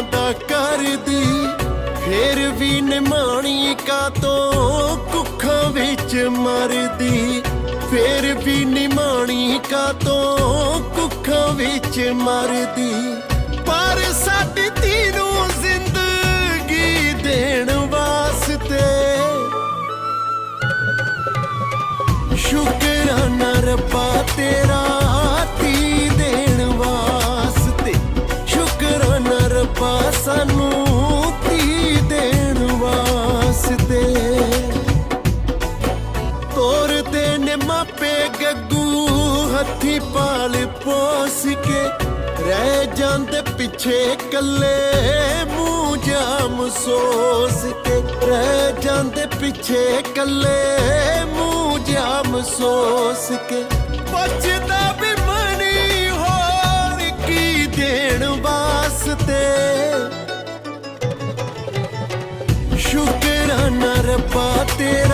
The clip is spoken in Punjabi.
ਵਾਦਾ ਕਰਦੀ, ਫੇਰ ਵੀ ਨਿਮਾਣੀ ਕਾ ਤੋਂ ਕੁੱਖਾਂ ਵਿੱਚ ਮਰਦੀ। ਫੇਰ ਵੀ ਨਿਮਾਣੀ ਕਾ ਤੋਂ ਕੁੱਖਾਂ ਵਿੱਚ ਮਰਦੀ। ਪਰ ਸਾਡੀ ਧੀ ਨੂੰ ਜ਼ਿੰਦਗੀ ਦੇਣ ਵਾਸਤੇ ਸ਼ੁਕਰ ਨੇ ਮਾਪੇ ਗੱਗੂ ਹੱਥੀ ਪਾਲ ਪੋਸ ਕੇ ਰਹਿ ਜਾਂਦੇ ਪਿੱਛੇ ਕੱਲੇ ਮੂੰਹ ਜਾਮ ਸੋਸ ਕੇ ਰਹਿ ਜਾਂਦੇ ਪਿੱਛੇ ਕੱਲੇ ਮੂੰਹ ਜਾਮ ਸੋਸ ਕੇ। ਪੁੱਛਦਾ ਵੀ ਮਣੀ ਹੋਰ ਕੀ ਦੇਣ ਵਾਸਤੇ। ਸ਼ੁਕਰਾਨਾ ਰੱਬਾ ਤੇਰਾ